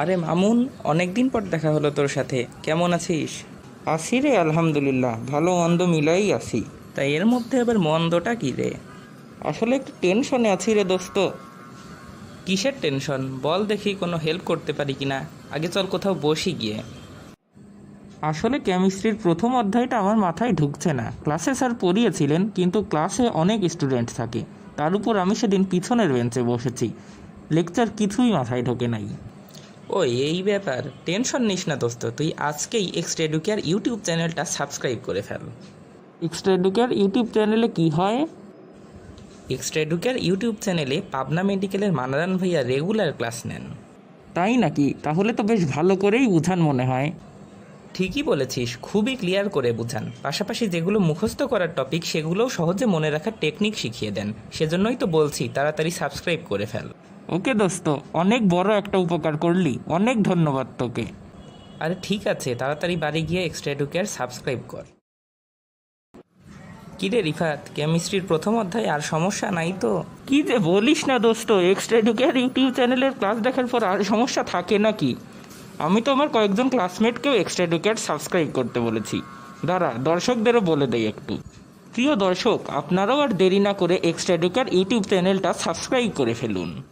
আরে মামুন অনেকদিন পর দেখা হলো তোর সাথে। কেমন আছিস? আছি রে আলহামদুলিল্লাহ। ভালো মন্দ মিলাই আছি। তা এর মধ্যে আবার মন্দটা কি রে? আসলে একটু টেনশনে আছি রে দোস্ত। কিসের টেনশন বল দেখি কোনো হেল্প করতে পারি কি না আগে চল কোথাও বসি গিয়ে। আসলে কেমিস্ট্রির প্রথম অধ্যায়টা আমার মাথায় ঢুকছে না। ক্লাসে স্যার পড়িয়েছিলেন কিন্তু ক্লাসে অনেক স্টুডেন্ট থাকে। তার উপর আমি সেদিন পিছনের বেঞ্চে বসেছি। লেকচার কিছুই মাথায় ঢোকে নাই। ও এই ব্যাপার। টেনশন নিস না দোস্ত তুই আজকেই এক্সট্রা এডুকেয়ার ইউটিউব চ্যানেলটা সাবস্ক্রাইব করে ফেল। এক্সট্রা এডুকের ইউটিউব চ্যানেলে কি হয়? এক্সট্রা এডুকেয়ার ইউটিউব চ্যানেলে পাবনা মেডিকেলের মানারান ভাইয়া রেগুলার ক্লাস নেন। তাই নাকি? তাহলে তো বেশ ভালো করেই বুঝান মনে হয়। ঠিকই বলেছিস খুবই ক্লিয়ার করে বুঝান। পাশাপাশি যেগুলো মুখস্থ করার টপিক সেগুলোও সহজে মনে রাখার টেকনিক শিখিয়ে দেন। সেজন্যই তো বলছি তাড়াতাড়ি সাবস্ক্রাইব করে ফেল। ওকে দোস্ত অনেক বড় একটা উপকার করলি। অনেক ধন্যবাদ তোকে। আরে ঠিক আছে তাড়াতাড়ি বাড়ি গিয়ে এক্সট্রা এডুকেয়ার সাবস্ক্রাইব কর। কিরে রিফাত কেমিস্ট্রির প্রথম অধ্যায় আর সমস্যা নাই তো? কি যে বলিস না দোস্ত এক্সট্রা এডুকেয়ার ইউটিউব চ্যানেলের ক্লাস দেখার পর আর সমস্যা থাকে নাকি? আমি তো আমার কয়েকজন ক্লাসমেটকেও এক্সট্রা এডুকেয়ার সাবস্ক্রাইব করতে বলেছি। দাঁড়া দর্শকদেরও বলে দেই একটু। প্রিয় দর্শক আপনারাও আর দেরি না করে এক্সট্রা এডুকেয়ার ইউটিউব চ্যানেলটা সাবস্ক্রাইব করে ফেলুন।